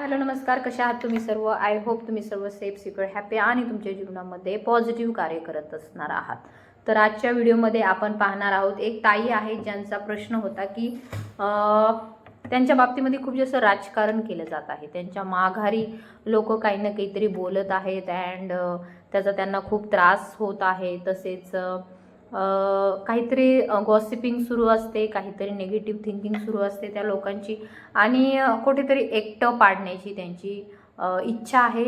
Hello नमस्कार. कशा आहात तुम्ही सर्व? आय होप तुम्ही सर्व सेफ सिक्युअर हॅपी आणि तुमच्या जीवनामध्ये पॉझिटिव्ह कार्य करत असणार आहात. तर आजच्या व्हिडिओमध्ये आपण पाहणार आहोत एक ताई आहे ज्यांचा प्रश्न होता की त्यांच्या बाबतीमध्ये खूप जास्त राजकारण केलं जात आहे. त्यांच्या माघारी लोक काही ना काहीतरी बोलत आहेत अँड त्याचा त्यांना खूप त्रास होत आहे. तसेच काहीतरी गॉसिपिंग सुरू असते काहीतरी निगेटिव्ह थिंकिंग सुरू असते त्या लोकांची आणि कुठेतरी एकटं पाडण्याची त्यांची इच्छा आहे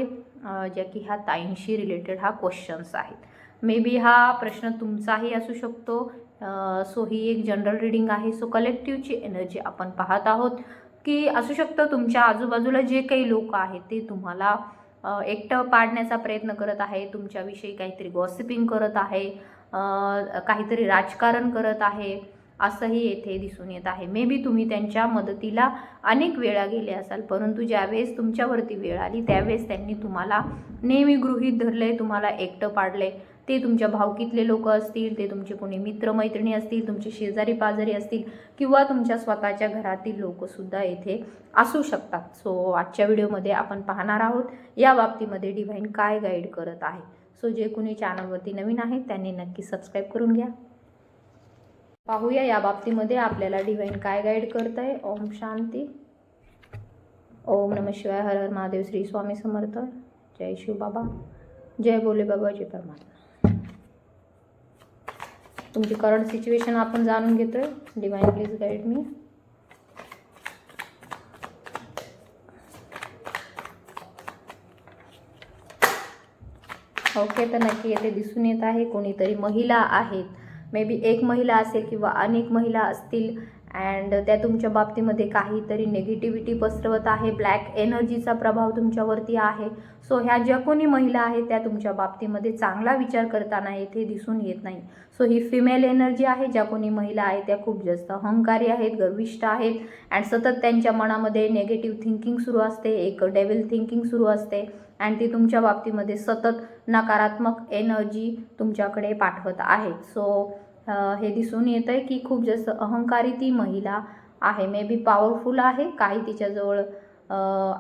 ज्या की ह्या ताईंशी रिलेटेड हा क्वेश्चन्स आहेत. मे बी हा प्रश्न तुमचाही असू शकतो. सो ही एक जनरल रिडिंग आहे. सो कलेक्टिव्हची एनर्जी आपण पाहत आहोत की असू शकतं तुमच्या आजूबाजूला जे काही लोक आहेत ते तुम्हाला एकटं पाडण्याचा प्रयत्न करत आहे तुमच्याविषयी काहीतरी गॉसिपिंग करत आहे काहीतरी राजकारण करत आहे असंही येथे दिसून येत आहे. मे बी तुम्ही त्यांच्या मदतीला अनेक वेळा गेले असाल परंतु ज्यावेळेस तुमच्यावरती वेळ आली त्यावेळेस त्यांनी तुम्हाला नेहमी गृहीत धरले तुम्हाला एकटं पाडले ते तुमच्या भावकीतले लोक असतील ते तुमचे कोणी मित्रमैत्रिणी असतील तुमचे शेजारी पाजारी असतील किंवा तुमच्या स्वतःच्या घरातील लोकसुद्धा येथे असू शकतात. सो आजच्या व्हिडिओमध्ये आपण पाहणार आहोत या बाबतीमध्ये डिव्हाइन काय गाईड करत आहे. सो जे कोणी चॅनलवरती नवीन आहेत त्यांनी नक्की सबस्क्राईब करून घ्या. पाहूया या बाबतीमध्ये आपल्याला डिव्हाइन काय गाईड करत आहे ओम शांती. ओम नम शिवाय हर हर महादेव श्री स्वामी समर्थ. जय शिव बाबा. जय बोले बाबा जय परमात्मा. तुमची करंट सिच्युएशन आपण जाणून घेतोय. Divine please guide me okay तर नक्की येथे दिसून येत आहे. कोणीतरी महिला आहेत. मे बी एक महिला असेल किंवा अनेक महिला असतील. अँड त्या तुमच्या बाबतीमध्ये काहीतरी निगेटिव्हिटी पसरवत आहे. ब्लॅक एनर्जीचा प्रभाव तुमच्यावरती आहे. सो ह्या ज्या कोणी महिला आहेत त्या तुमच्या बाबतीमध्ये चांगला विचार करताना येथे दिसून येत नाही. सो ही फिमेल एनर्जी आहे. ज्या कोणी महिला आहेत त्या खूप जास्त अहंकारी आहेत गर्विष्ठ आहेत. अँड सतत त्यांच्या मनामध्ये नेगेटिव्ह थिंकिंग सुरू असते. एक डेव्हिल थिंकिंग सुरू असते. अँड ती तुमच्या बाबतीमध्ये सतत नकारात्मक एनर्जी तुमच्याकडे पाठवत आहेत सो हे दिसून येतं आहे की खूप जास्त अहंकारी ती महिला आहे. मे बी पॉवरफुल आहे. काही तिच्याजवळ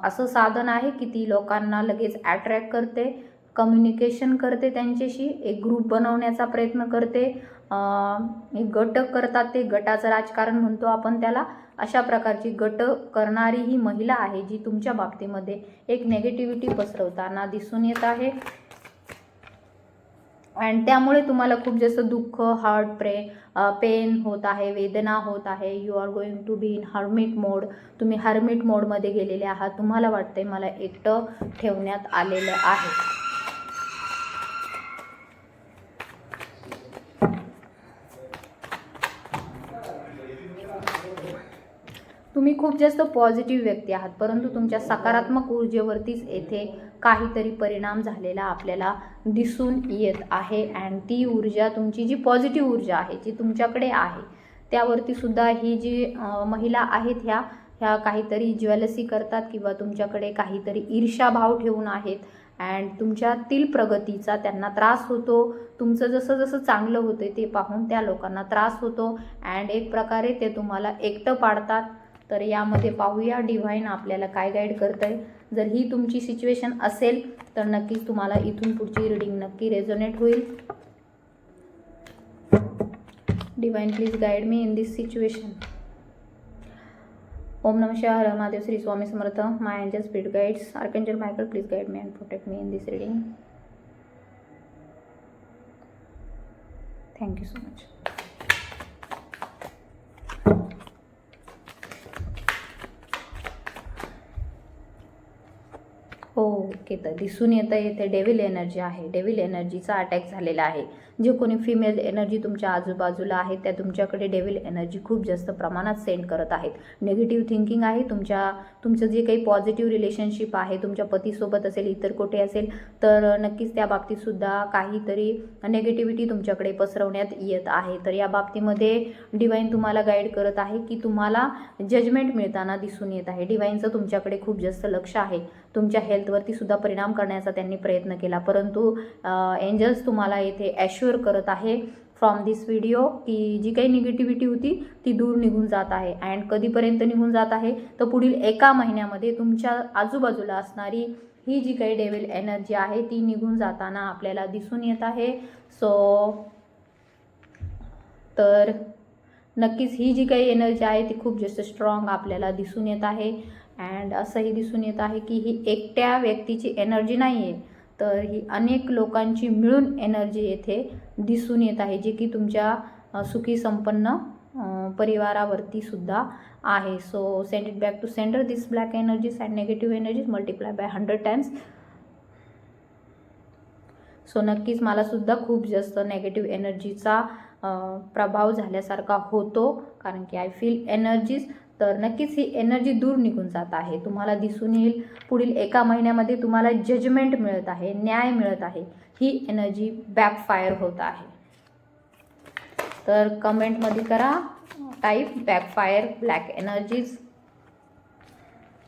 असं साधन आहे की ती लोकांना लगेच ॲट्रॅक्ट करते कम्युनिकेशन करते त्यांच्याशी एक ग्रुप बनवण्याचा प्रयत्न करते. एक गट करतात ते. गटाचं राजकारण म्हणतो आपण त्याला. अशा प्रकारची गट करणारी ही महिला आहे जी तुमच्या बाबतीमध्ये एक नेगेटिव्हिटी पसरवताना दिसून येत आहे. अँड त्यामुळे तुम्हाला खूप जास्त दुःख हार्ट प्रे पेन होत आहे वेदना होत आहे. You are going to be in hermit mode तुम्ही हर्मिट मोडमध्ये गेलेले आहात. तुम्हाला वाटते मला एकटं ठेवण्यात आलेलं आहे. तुम्ही खूप जास्त पॉझिटिव्ह व्यक्ती आहात परंतु तुमच्या सकारात्मक ऊर्जेवरतीच येथे काहीतरी परिणाम झालेला आपल्याला दिसून येत आहे अँड ती ऊर्जा तुमची जी पॉझिटिव्ह ऊर्जा आहे जी तुमच्याकडे आहे त्यावरती सुद्धा ही जी महिला आहेत ह्या ह्या काहीतरी ज्वेलसी करतात किंवा तुमच्याकडे काहीतरी ईर्षाभाव ठेवून आहेत अँड तुमच्यातील प्रगतीचा त्यांना त्रास होतो. तुमचं जसं जसं चांगलं होतं ते पाहून त्या लोकांना त्रास होतो अँड एक प्रकारे ते तुम्हाला एकटं पाडतात. तर यामध्ये पाहूया डिव्हाइन आपल्याला काय गाईड करत आहे जर ही तुमची सिच्युएशन असेल तर नक्कीच तुम्हाला इथून पुढची रिडिंग नक्की रेझोनेट होईल. Divine please guide me in this situation Om नम Shivaya Har Mahadev Shri Swami Samarth. My angel speed guides archangel Michael please guide me and protect me in this reading thank you so much हो येतं तर दिसून येतं येथे devil energy आहे. Devil एनर्जीचा attack झालेला आहे. जे कोणी फिमेल एनर्जी तुमच्या आजूबाजूला आहे त्या तुमच्याकडे डेव्हिल एनर्जी खूप जास्त प्रमाणात सेंड करत आहेत. निगेटिव्ह थिंकिंग आहे तुमच्या तुमचं जे काही पॉझिटिव्ह रिलेशनशिप आहे तुमच्या पतीसोबत असेल इतर कुठे असेल तर नक्कीच त्या बाबतीतसुद्धा काहीतरी नेगेटिव्हिटी तुमच्याकडे पसरवण्यात येत आहे. तर या बाबतीमध्ये डिवाईन तुम्हाला गाईड करत आहे की तुम्हाला जजमेंट मिळताना दिसून येत आहे. डिवाईनचं तुमच्याकडे खूप जास्त लक्ष आहे. तुमच्या हेल्थवरती सुद्धा परिणाम करण्याचा त्यांनी प्रयत्न केला. परंतु एंजल्स तुम्हाला येथे ॲश्युअर करत आहे फ्रॉम दिस व्हिडिओ की जी काही निगेटिव्हिटी होती ती दूर निघून जात आहे. अँड कधीपर्यंत निघून जात आहे? तर पुढील एका महिन्यामध्ये तुमच्या आजूबाजूला असणारी ही जी काही डेव्हिल एनर्जी आहे ती निघून जाताना आपल्याला दिसून येत आहे. सो तर नक्कीच ही जी काही एनर्जी आहे ती खूप जास्त स्ट्रॉंग आपल्याला दिसून येत आहे. अँड असंही दिसून येत आहे की ही एकट्या व्यक्तीची एनर्जी नाही आहे तर ही अनेक लोकांची मिळून एनर्जी येथे दिसून येत आहे जे की तुमच्या सुखी संपन्न परिवारावरती सुद्धा आहे. So send it back to sender this black energies and negative energies multiply by hundred times so नक्कीच मला सुद्धा खूप जास्त नेगेटिव्ह एनर्जीचा प्रभाव झाल्यासारखा होतो. कारण की आय फील एनर्जीज तर नक्कीच ही एनर्जी दूर निघून जात आहे. तुम्हाला दिसून येईल पुढील एका महिन्यामध्ये तुम्हाला जजमेंट मिळत आहे न्याय मिळत आहे. ही एनर्जी बॅकफायर होत आहे. तर कमेंटमध्ये करा टाईप बॅकफायर ब्लॅक एनर्जीज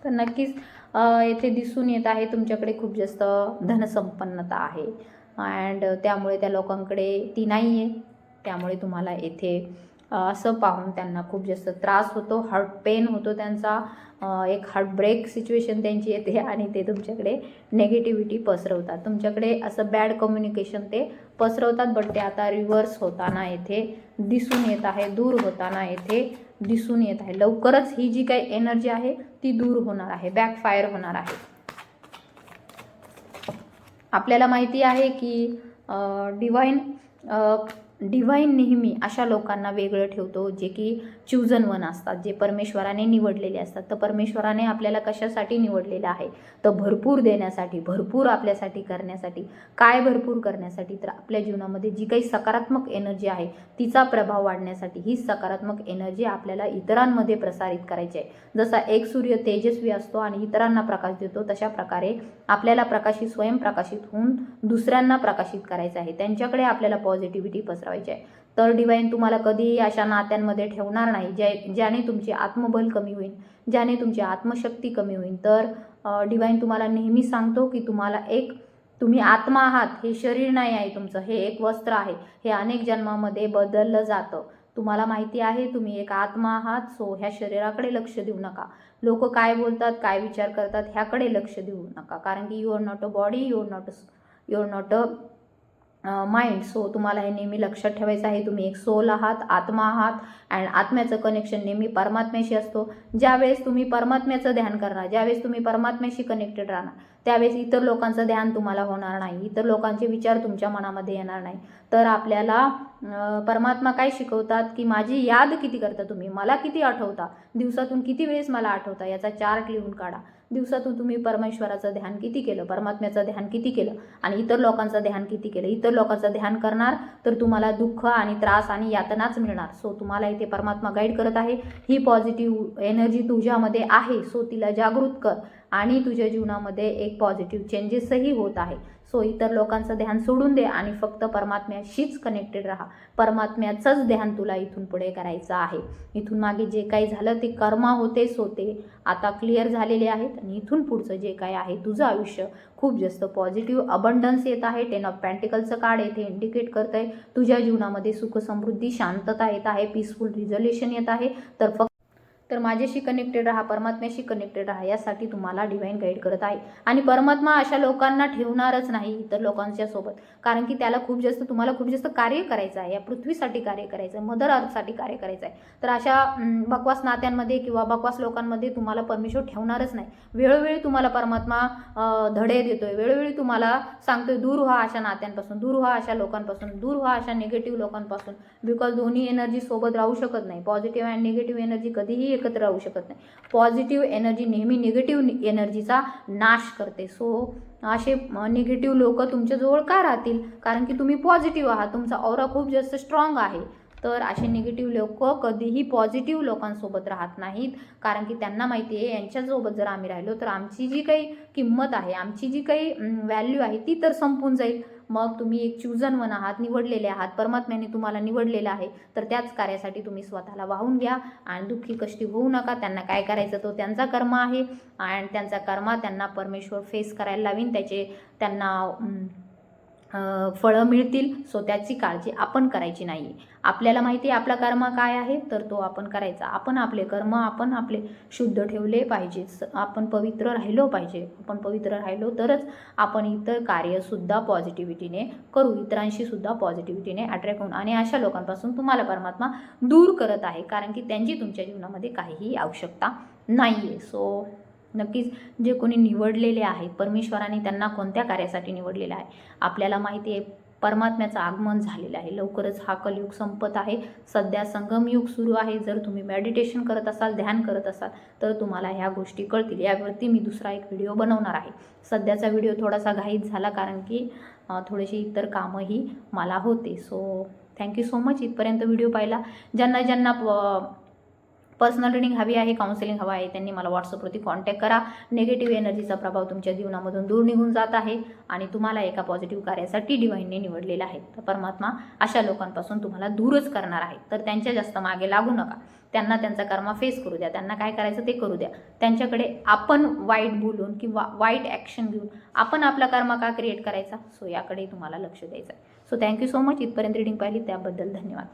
तर नक्कीच येथे दिसून येत आहे तुमच्याकडे खूप जास्त धनसंपन्नता आहे. अँड त्यामुळे त्या लोकांकडे ती नाही आहे त्यामुळे तुम्हाला येथे असं पाहून त्यांना खूप जास्त त्रास होतो. हार्ट पेन होतो त्यांचा. एक हार्ट ब्रेक सिच्युएशन त्यांची येते आणि ते तुमच्याकडे नेगेटिव्हिटी पसरवतात. तुमच्याकडे असं बॅड कम्युनिकेशन ते पसरवतात बट ते आता रिव्हर्स होताना येथे दिसून येत आहे दूर होताना येथे दिसून येत आहे. लवकरच ही जी काही एनर्जी आहे ती दूर होणार आहे. बॅकफायर होणार आहे. आपल्याला माहिती आहे की डिवाईन डिवाईन नेहमी अशा लोकांना वेगळं ठेवतो जे की चूजन वन असतात जे परमेश्वराने निवडलेले असतात. तर परमेश्वराने आपल्याला कशासाठी निवडलेलं आहे? तर भरपूर देण्यासाठी भरपूर आपल्यासाठी करण्यासाठी. काय भरपूर करण्यासाठी? तर आपल्या जीवनामध्ये जी काही सकारात्मक एनर्जी आहे तिचा प्रभाव वाढण्यासाठी ही सकारात्मक एनर्जी आपल्याला इतरांमध्ये प्रसारित करायची आहे. जसा एक सूर्य तेजस्वी असतो आणि इतरांना प्रकाश देतो तशा प्रकारे आपल्याला प्रकाशित स्वयंप्रकाशित होऊन दुसऱ्यांना प्रकाशित करायचं आहे. त्यांच्याकडे आपल्याला पॉझिटिव्हिटी पसरवायची आहे तर डिवाईन तुम्हाला कधीही अशा नात्यांमध्ये ठेवणार नाही ज्या ज्याने तुमचे आत्मबल कमी होईल ज्याने तुमची आत्मशक्ती कमी होईल. तर डिवाईन तुम्हाला नेहमी सांगतो की तुम्हाला एक तुम्ही आत्मा आहात हे शरीर नाही आहे तुमचं हे एक वस्त्र आहे. हे अनेक जन्मामध्ये बदललं जातं. तुम्हाला माहिती आहे तुम्ही एक आत्मा आहात सो ह्या शरीराकडे लक्ष देऊ नका. लोक काय बोलतात काय विचार करतात ह्याकडे लक्ष देऊ नका. कारण की you are not a body you are not a you are not a mind so तुम्हाला हे नेहमी लक्षात ठेवायचं आहे. तुम्ही एक सोल आहात आत्मा आहात अँड आत्म्याचं कनेक्शन नेहमी परमात्म्याशी असतो. ज्यावेळेस तुम्ही परमात्म्याचं ध्यान करणार ज्यावेळेस तुम्ही परमात्म्याशी कनेक्टेड राहणार त्यावेळेस इतर लोकांचं ध्यान तुम्हाला होणार नाही. इतर लोकांचे विचार तुमच्या मनामध्ये येणार नाही. तर आपल्याला परमात्मा काय शिकवतात की माझी याद किती करता तुम्ही? मला किती आठवता? दिवसातून किती वेळेस मला आठवता? याचा चार्ट लिहून काढा. दिवसातून तुम्ही परमेश्वराचं ध्यान किती केलं? परमात्म्याचं ध्यान किती केलं? आणि इतर लोकांचं ध्यान किती केलं? इतर लोकांचं ध्यान करणार तर तुम्हाला दुःख आणि त्रास आणि यातनाच मिळणार. सो तुम्हाला इथे परमात्मा गाईड करत आहे. ही पॉझिटिव्ह एनर्जी तुझ्यामध्ये आहे. सो तिला जागृत कर. आणि तुझ्या जीवनामध्ये एक पॉझिटिव्ह चेंजेसही होत आहे. सो इतर लोकांचं ध्यान सोडून दे आणि फक्त परमात्म्याशीच कनेक्टेड राहा. परमात्म्याचंच ध्यान तुला इथून पुढे करायचं आहे. इथून मागे जे काही झालं ते कर्मा होतेच होते आता क्लिअर झालेले आहेत आणि इथून पुढचं जे काही आहे तुझं आयुष्य खूप जास्त पॉझिटिव्ह अबंडन्स येत आहे. टेन ऑफ पॅन्टिकलचं कार्ड येथे इंडिकेट करत आहे तुझ्या जीवनामध्ये सुख समृद्धी शांतता येत आहे. पीसफुल रिझोल्युशन येत आहे. तर फक्त तर माझ्याशी कनेक्टेड राहा परमात्म्याशी कनेक्टेड राहा यासाठी तुम्हाला डिवाईन गाईड करत आहे. आणि परमात्मा अशा लोकांना ठेवणारच नाही इतर लोकांच्या सोबत. कारण की त्याला खूप जास्त तुम्हाला खूप जास्त कार्य करायचं आहे. या पृथ्वीसाठी कार्य करायचं आहे. मदर अर्थसाठी कार्य करायचं आहे. तर अशा बकवास नात्यांमध्ये किंवा बकवास लोकांमध्ये तुम्हाला परमेश्वर ठेवणारच नाही. वेळोवेळी तुम्हाला परमात्मा धडे देतोय. वेळोवेळी तुम्हाला सांगतोय दूर व्हा अशा नात्यांपासून. दूर व्हा अशा लोकांपासून. दूर व्हा अशा निगेटिव्ह लोकांपासून. बिकॉज दोन्ही एनर्जी सोबत राहू शकत नाही. पॉझिटिव्ह अँड निगेटिव्ह एनर्जी कधीही एकत्र राहू शकत नाही. पॉझिटिव्ह एनर्जी नेहमी निगेटिव्ह एनर्जीचा नाश करते. सो असे निगेटिव्ह लोक तुमच्याजवळ का राहतील? कारण की तुम्ही पॉझिटिव्ह आहात. तुमचा औरा खूप जास्त स्ट्रॉंग आहे. तर असे निगेटिव्ह लोक कधीही पॉझिटिव्ह लोकांसोबत राहत नाहीत. कारण की त्यांना माहिती आहे यांच्यासोबत जर आम्ही राहिलो तर आमची जी काही किंमत आहे आमची जी काही व्हॅल्यू आहे ती तर संपून जाईल. मग तुम्ही एक चुजन वन आहात निवडलेले आहात परमात्म्याने तुम्हाला निवडलेलं आहे तर त्याच कार्यासाठी तुम्ही स्वतःला वाहून घ्या आणि दुःखी कष्टी होऊ नका. त्यांना काय करायचं तो त्यांचा कर्म आहे आणि त्यांचा कर्मा त्यांना परमेश्वर फेस करायला लावीन. त्याचे त्यांना फळं मिळतील सो त्याची काळजी आपण करायची नाही. आपल्याला माहिती आहे आपला कर्म काय आहे? तर तो आपण करायचा. आपण आपले कर्म आपण आपले शुद्ध ठेवले पाहिजे. आपण पवित्र राहिलो पाहिजे. आपण पवित्र राहिलो तरच आपण इतर कार्यसुद्धा पॉझिटिव्हिटीने करू. इतरांशीसुद्धा पॉझिटिव्हिटीने अट्रॅक्ट होऊन. आणि अशा लोकांपासून तुम्हाला परमात्मा दूर करत आहे. कारण की त्यांची तुमच्या जीवनामध्ये काहीही आवश्यकता नाही आहे सो नक्कीच जे कोणी निवडलेले आहेत परमेश्वराने त्यांना कोणत्या कार्यासाठी निवडलेलं आहे आपल्याला माहिती आहे परमात्म्याचं आगमन झालेलं आहे. लवकरच हा कलयुग संपत आहे. सध्या संगमयुग सुरू आहे. जर तुम्ही मेडिटेशन करत असाल ध्यान करत असाल तर तुम्हाला ह्या गोष्टी कळतील. यावरती मी दुसरा एक व्हिडिओ बनवणार आहे. सध्याचा व्हिडिओ थोडासा घाईत झाला कारण की थोडेसे थोडीशी इतर कामंही मला होते. So thank you so much इथपर्यंत व्हिडिओ पाहिला. ज्यांना ज्यांना पर्सनल रिडिंग हवी आहे काउन्सिलिंग हवं आहे त्यांनी मला व्हॉट्सअपवरती कॉन्टॅक्ट करा. निगेटिव्ह एनर्जीचा प्रभाव तुमच्या जीवनामधून दूर निघून जात आहे आणि तुम्हाला एका पॉझिटिव्ह कार्यासाठी डिवाईनने निवडलेला आहे. तर परमात्मा अशा लोकांपासून तुम्हाला दूरच करणार आहे. तर त्यांच्या जास्त मागे लागू नका. त्यांना त्यांचा कर्मा फेस करू द्या. त्यांना काय करायचं ते करू द्या. त्यांच्याकडे आपण वाईट बोलून किंवा वाईट ॲक्शन घेऊन आपण आपला कर्मा का क्रिएट करायचा? सो याकडे तुम्हाला लक्ष द्यायचं आहे so thank you so much इथपर्यंत रिडिंग पाहिली. त्याबद्दल धन्यवाद.